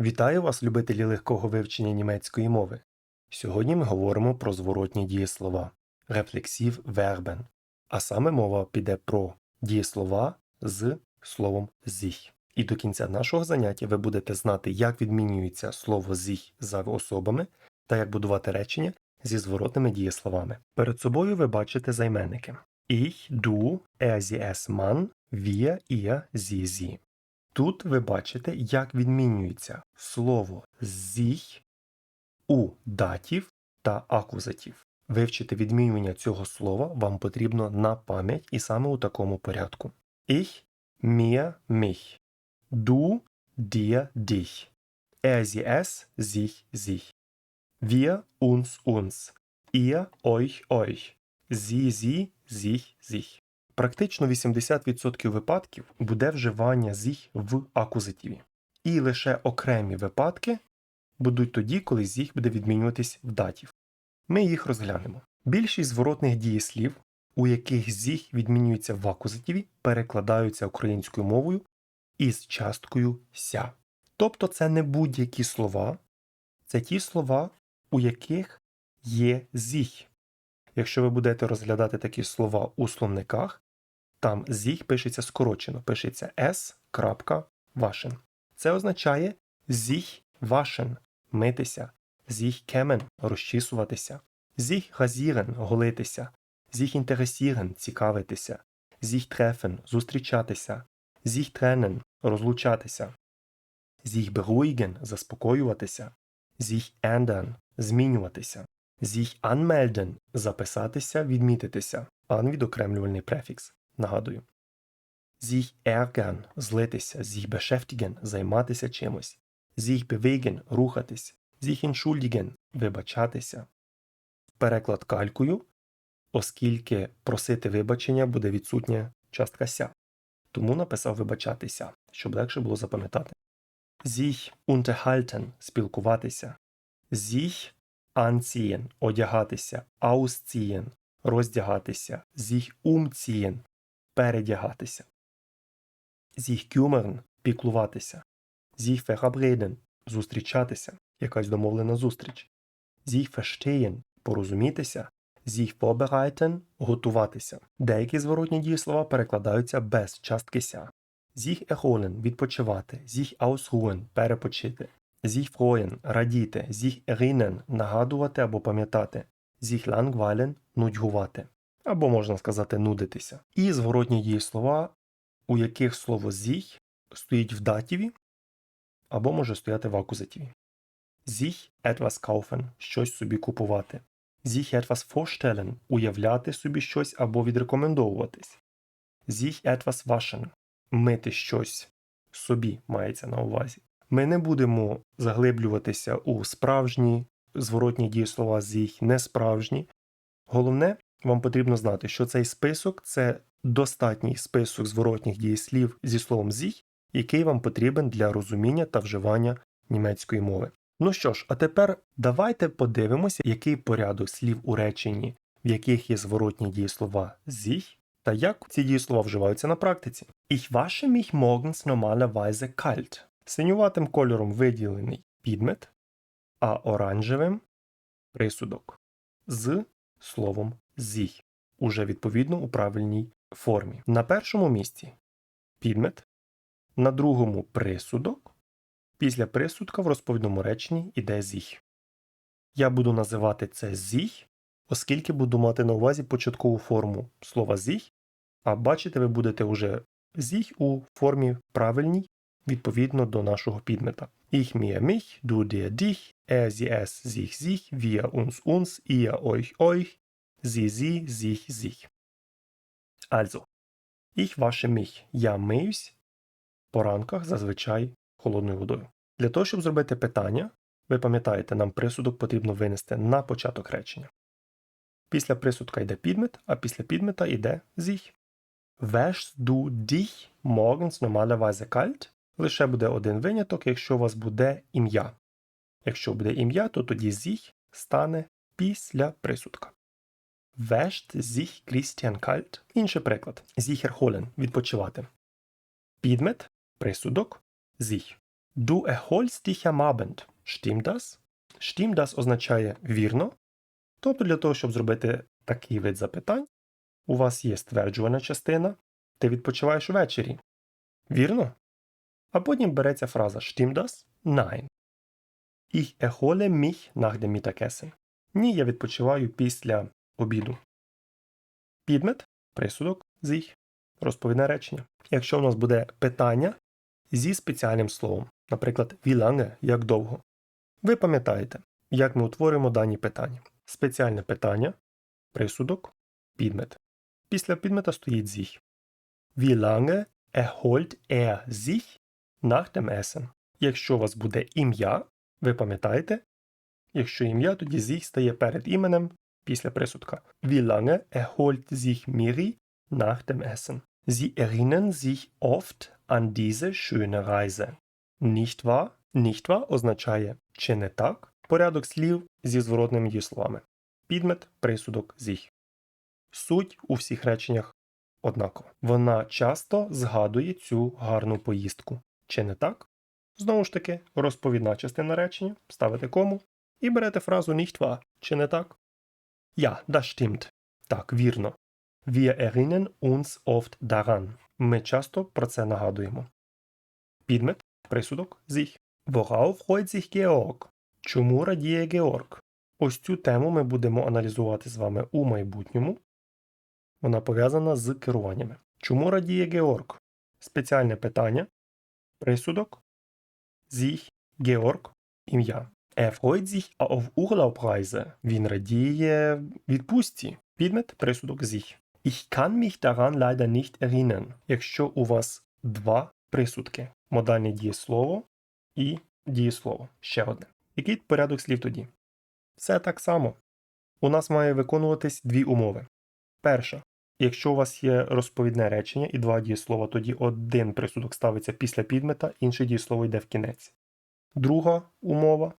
Вітаю вас, любителі легкого вивчення німецької мови. Сьогодні ми говоримо про зворотні дієслова рефлексів вербен, а саме мова піде про дієслова з словом sich. І до кінця нашого заняття ви будете знати, як відмінюється слово sich за особами та як будувати речення зі зворотними дієсловами. Перед собою ви бачите займенники Ich, du, er, sie, es, man, wir, ihr, sie, sie. Тут ви бачите, як відмінюється слово sich у датів та акузатів. Вивчити відмінювання цього слова вам потрібно на пам'ять і саме у такому порядку. Ich, mir, mich. Du, dir, dich. Er, sie, es, sich, sich. Wir, uns, uns. Ihr, euch, euch. Sie, sie, sich, sich. Практично 80% випадків буде вживання зіх в акузативі. І лише окремі випадки будуть тоді, коли зіх буде відмінюватись в датів. Ми їх розглянемо. Більшість зворотних дієслів, у яких зіх відмінюється в акузативі, перекладаються українською мовою із часткою ся. Тобто це не будь-які слова, це ті слова, у яких є зіх. Якщо ви будете розглядати такі слова у словниках, там зіх пишеться скорочено, пишеться с. Це означає зіх вашен митися, зіх кемен розчісуватися, зіх газірен голитися, зіх інтересірен цікавитися, зіх трефен зустрічатися, зіх тренен розлучатися, зіх беруйген заспокоюватися, зіх енден змінюватися, зіх анмельден записатися, відмітитися, ан відокремлювальний префікс. Нагадую. Sich ärgern – злитися, sich beschäftigen – займатися чимось, sich bewegen – рухатись, sich entschuldigen – вибачатися. Переклад калькою, оскільки просити вибачення буде відсутня частка ся. Тому написав вибачатися, щоб легше було запам'ятати. Sich unterhalten – спілкуватися, sich anziehen – одягатися, ausziehen – роздягатися, sich umziehen передягатися. Sich kümmern – піклуватися. Sich verabreden – зустрічатися, якась домовлена зустріч. Sich verstehen – порозумітися. Sich vorbereiten – готуватися. Деякі зворотні дієслова перекладаються без частки ся. Sich erholen – відпочивати. Sich ausruhen – перепочити. Sich freuen – радіти. Sich erinnern – нагадувати або пам'ятати. Sich langweilen – нудьгувати або можна сказати нудитися. І зворотні дієслова, у яких слово зіх стоїть в датіві, або може стояти в акузативі. Sich etwas kaufen – щось собі купувати. Sich etwas vorstellen – уявляти собі щось або відрекомендовуватись. Sich etwas waschen – мити щось собі мається на увазі. Ми не будемо заглиблюватися у справжні зворотні дієслова sich, несправжні. Головне вам потрібно знати, що цей список це достатній список зворотніх дієслів зі словом «sich», який вам потрібен для розуміння та вживання німецької мови. Ну що ж, а тепер давайте подивимося, який порядок слів у реченні, в яких є зворотні дієслова «sich», та як ці дієслова вживаються на практиці. Ich wasche mich morgens normalerweise kalt. Синюватим кольором виділений підмет, а оранжевим присудок з словом зій, уже відповідно у правильній формі. На першому місці підмет, на другому присудок. Після присудка в розповідному реченні йде зіх. Я буду називати це зіх, оскільки буду мати на увазі початкову форму слова зіх, а бачите, ви будете вже зіх у формі правильній відповідно до нашого підмета. Ich mir mich, du dir dich, er sie es sich sich, wir uns uns, ihr euch euch, sie, sie, sich, sich. Also, ich wasche mich. Я миюсь по ранках зазвичай холодною водою. Для того, щоб зробити питання, ви пам'ятаєте, нам присудок потрібно винести на початок речення. Після присудка йде підмет, а після підмета йде sich. Wäschst du dich morgens normalerweise kalt? Лише буде один виняток, якщо у вас буде ім'я. Якщо буде ім'я, то тоді sich стане після присудка. Wäscht sich Christian kalt? Інший приклад. Sich erholen – відпочивати. Підмет – присудок. Sich. Du erholst dich am Abend. Означає вірно. Тобто для того, щоб зробити такий вид запитань, у вас є стверджувана частина, ти відпочиваєш ввечері. Вірно? А потім береться фраза Stimmt das? Nein. Ich erhole mich nach dem Mittagessen. Ні, я відпочиваю після обіду. Підмет, присудок, sich, розповідне речення. Якщо у нас буде питання зі спеціальним словом, наприклад, wie lange, як довго, ви пам'ятаєте, як ми утворюємо дані питання. Спеціальне питання, присудок, підмет. Після підмета стоїть sich. Wie lange erholt er sich nach? Якщо у вас буде ім'я, ви пам'ятаєте, якщо ім'я, тоді sich стає перед іменем після присудка. Wie lange erholt sich Miri nach dem Essen? Sie erinnern sich oft an diese schöne означає чи не так? Порядок слів зі зворотними дієсловами. Підмет, присудок, sich. Суть у всіх реченнях однакова. Вона часто згадує цю гарну поїздку. Чи не так? Знову ж таки, розповідна частина речення, ставите кому і берете фразу nicht wahr. Чи не так? Ja, das stimmt. Так, вірно. Wir erinnern uns oft daran. Ми часто про це нагадуємо. Підмет, присудок, sich. Worauf freut sich Georg? Чому радіє Георг? Ось цю тему ми будемо аналізувати з вами у майбутньому. Вона пов'язана з керуваннями. Чому радіє Георг? Спеціальне питання. Присудок. Sich, Georg, ім'я. Er freut sich auf. Він радіє відпустці. Підмет, присудок sich. Ich kann mich daran leider nicht erinnern. Якщо у вас два присудки. Модальне дієслово і дієслово. Ще одне. Який порядок слів тоді? Все так само. У нас має виконуватись дві умови. Перша. Якщо у вас є розповідне речення і два дієслова, тоді один присудок ставиться після підмета, інше дієслово йде в кінець. Друга умова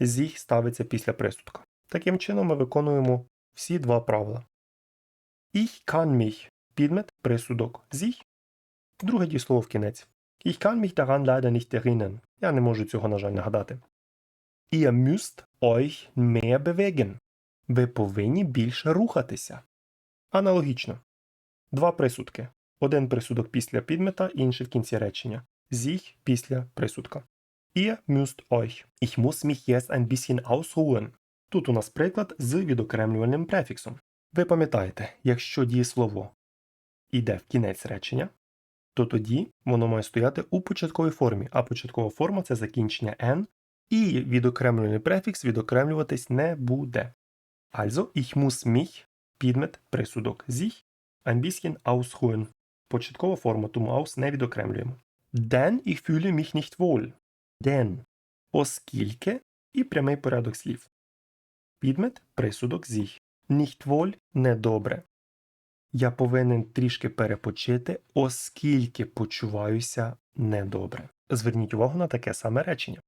зіх ставиться після присудка. Таким чином ми виконуємо всі два правила. Ich kann mich підмет, присудок зіх. Друге дієслово в кінець. Ich kann mich daran leider nicht erinnern. Я не можу цього, на жаль, нагадати. Ihr müsst euch mehr bewegen. Ви повинні більше рухатися. Аналогічно. Два присудки. Один присудок після підмета, інший в кінці речення. Sich після присудка. Ihr müsst euch. Ich muss mich jetzt ein bisschen ausruhen. Тут у нас приклад з відокремлювальним префіксом. Ви пам'ятаєте, якщо дієслово йде в кінець речення, то тоді воно має стояти у початковій формі, а початкова форма це закінчення n, і відокремлювальний префікс відокремлюватись не буде. Also, ich muss mich, підмет, присудок sich, ein ausruhen. Початкова форма, тому aus не відокремлюємо. Denn ich fühle mich nicht wohl. Denn. Оскільки і прямий порядок слів. Підмет, присудок sich. Nicht wohl – недобре. Я повинен трішки перепочити, оскільки почуваюся недобре. Зверніть увагу на таке саме речення.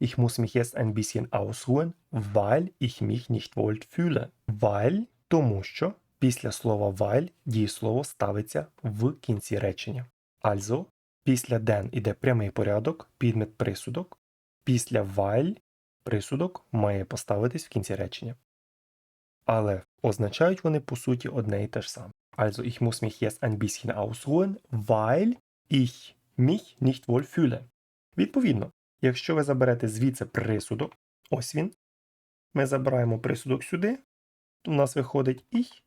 Ich muss mich jetzt ein bisschen ausruhen, weil ich mich nicht wohl fühle. Weil – тому що після слова weil дієслово ставиться в кінці речення. Also, після den іде прямий порядок, підмет присудок. Після weil присудок має поставитись в кінці речення. Але означають вони по суті одне і те ж саме. Also ich muss mich jetzt ein bisschen ausruhen, weil ich mich nicht wohl fühle. Відповідно, якщо ви заберете звідси присудок, ось він, ми забираємо присудок сюди, у нас виходить ich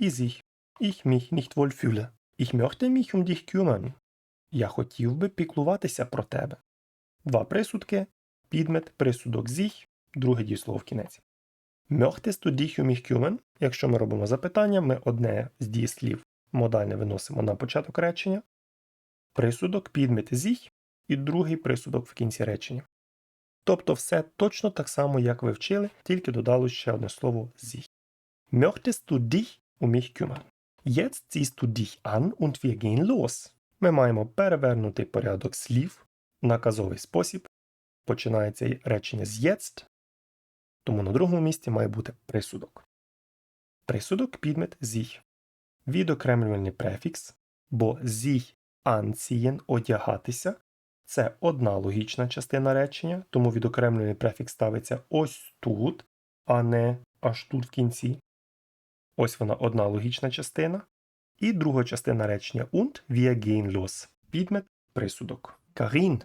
і sich. Ich mich nicht wohl fühle. Ich möchte mich um dich kümmern. Я хотів би піклуватися про тебе. Два присудки, підмет, присудок sich, друге дієслово в кінець. Möchtest du dich um mich kümmern? Якщо ми робимо запитання, ми одне з дієслів модальне виносимо на початок речення, присудок, підмет sich і другий присудок в кінці речення. Тобто все точно так само, як ви вчили, тільки додало ще одне слово sich. Möchtest du dich um mich kümmern? Jetzt ziehst du dich an und wir gehen los. Ми маємо перевернути порядок слів, наказовий спосіб. Починається речення з jetzt, тому на другому місці має бути присудок. Присудок підмет sich. Відокремлювальний префікс, бо sich anziehen – одягатися, це одна логічна частина речення, тому відокремлений префікс ставиться ось тут, а не аж тут в кінці. Ось вона одна логічна частина. І друга частина речення und wir gehen los. Підмет присудок. Карін,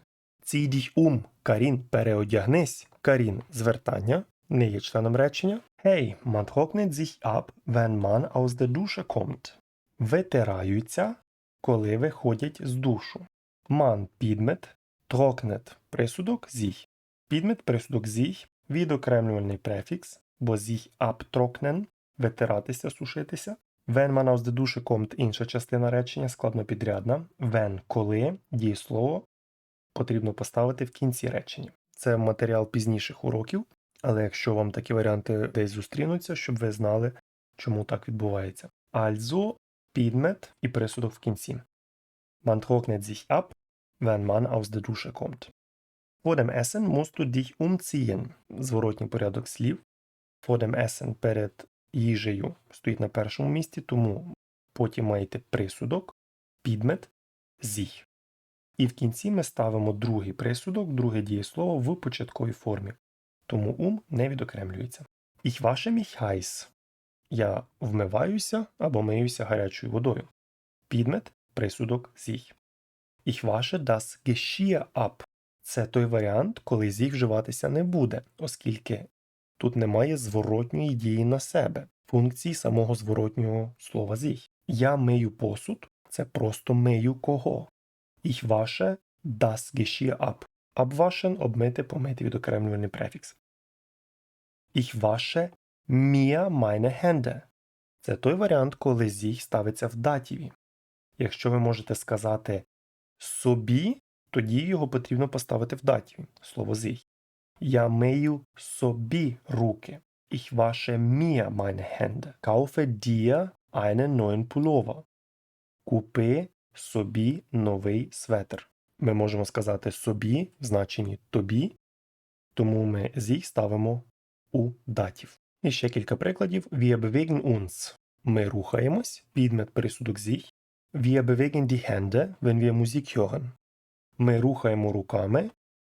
dich um. Карін, переодягнись. Карін звертання не є членом речення. Hey, man trocknet sich ab, wenn man aus der Dusche kommt. Витираються, коли виходять з душу. Man підмет, trocknet присудок sich. Підмет присудок sich, відокремлювальний префікс, бо sich abtrocknen – витиратися, сушитися. Wenn man aus der інша частина речення, складнопідрядна. When – коли, дієслово потрібно поставити в кінці речення. Це матеріал пізніших уроків, але якщо вам такі варіанти десь зустрінуться, щоб ви знали, чому так відбувається. Also – підмет і присудок в кінці. Man trocknet sich ab, wenn aus der Dusche kommt. Vor dem Essen musst du. Зворотній порядок слів. Vor dem Essen перед їжею стоїть на першому місці, тому потім маєте присудок, підмет, sich. І в кінці ми ставимо другий присудок, друге дієслово в початковій формі. Тому ум не відокремлюється. Ich wasche mich heiß. Я вмиваюся або миюся гарячою водою. Підмет присудок sich. Ich wasche das Geschirr ab. Це той варіант, коли sich вживатися не буде, оскільки тут немає зворотньої дії на себе, функції самого зворотнього слова sich. Я мию посуд це просто мию кого. Ich wasche das Geschirr ab. Abwaschen – обмити, помити відокремлювальний префікс. Ich wasche mir meine Hände. Це той варіант, коли sich ставиться в датіві. Якщо ви можете сказати собі, тоді його потрібно поставити в датіві. Слово sich. Я мию собі руки. Ich wasche mir meine Hände. Kaufe dir einen neuen Pullover. Купи собі новий светр. Ми можемо сказати собі в значенні тобі, тому ми sich ставимо у датів. І ще кілька прикладів. Wir bewegen uns. Ми рухаємось, підмет присудок sich. Wir bewegen die Hände, wenn wir Musik hören. Ми рухаємо руками,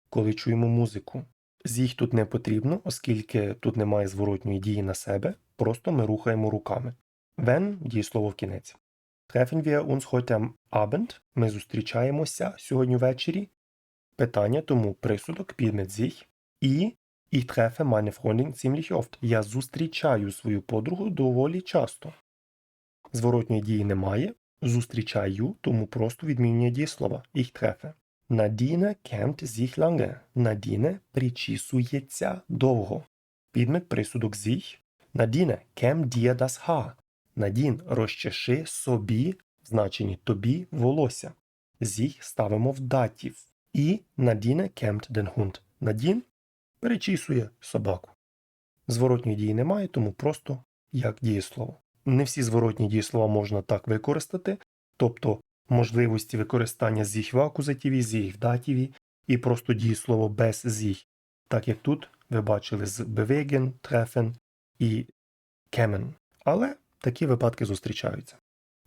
коли чуємо музику. Зіх тут не потрібно, оскільки тут немає зворотньої дії на себе, просто ми рухаємо руками. Wenn – дієслово в кінець. Treffen wir uns heute Abend? Ми зустрічаємося сьогодні ввечері. Питання тому присудок підмет sich. І ich treffe meine Freundin ziemlich oft. Я зустрічаю свою подругу доволі часто. Зворотньої дії немає. Зустрічаю, тому просто відмінює дієслова. Ich treffe. Надіне kämmt sich lange. Надіне причісується довго. Підмет присудок sich. Надіне kämm dir das Haar. Надін розчеши собі, в значенні тобі волосся. Sich ставимо в датів. І Надіне kämmt den Hund. Надін перечісує собаку. Зворотньої дії немає, тому просто як дієслово. Не всі зворотні дієслова можна так використати, тобто можливості використання зіх в акузативі, зіх в датіві і просто дієслово без зіх, так як тут ви бачили з bewegen, treffen і kämen. Але такі випадки зустрічаються.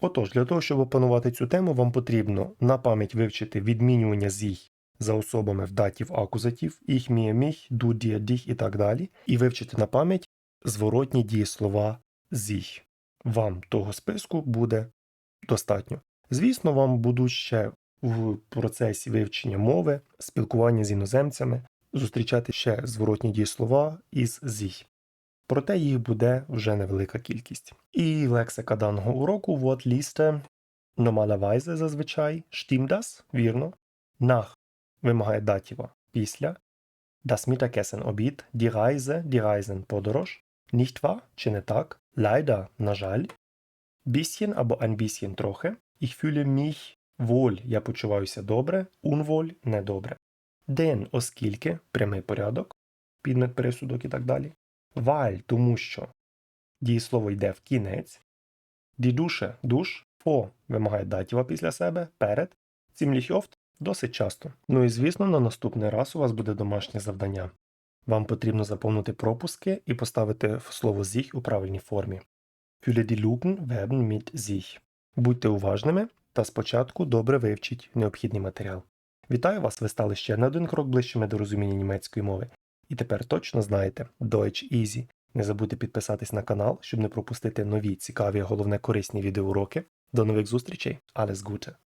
Отож, для того, щоб опанувати цю тему, вам потрібно на пам'ять вивчити відмінювання зіх за особами в датів акузатів, ich, mir, mich, du, dir, dich і так далі, і вивчити на пам'ять зворотні дієслова зіх. Вам того списку буде достатньо. Звісно, вам будуть ще в процесі вивчення мови, спілкування з іноземцями, зустрічати ще зворотні дієслова із зіх. Проте їх буде вже невелика кількість. І лексика даного уроку лісте normalerweise зазвичай. Stimmt das, вірно, nach вимагає датіва після, das Mittagessen обід, die Reise, die Reisen подорож, nicht wahr, чи не так, leider, на жаль, bisschen або ein bisschen трохи, ich fühle mich wohl, я почуваюся добре, unwohl – недобре. Den, оскільки, прямий порядок, підмет присудок і так далі. Weil, тому що дієслово йде в кінець. Dusche, душ, по вимагає датіва після себе, перед, ziemlich oft – досить часто. Ну і звісно, на наступний раз у вас буде домашнє завдання. Вам потрібно заповнити пропуски і поставити слово sich у правильній формі. Fülle die Luken werden mit sich. Будьте уважними та спочатку добре вивчіть необхідний матеріал. Вітаю вас, ви стали ще на один крок ближчими до розуміння німецької мови. І тепер точно знаєте Deutsch Easy. Не забудьте підписатись на канал, щоб не пропустити нові, цікаві, головне корисні відеоуроки. До нових зустрічей, alles Gute!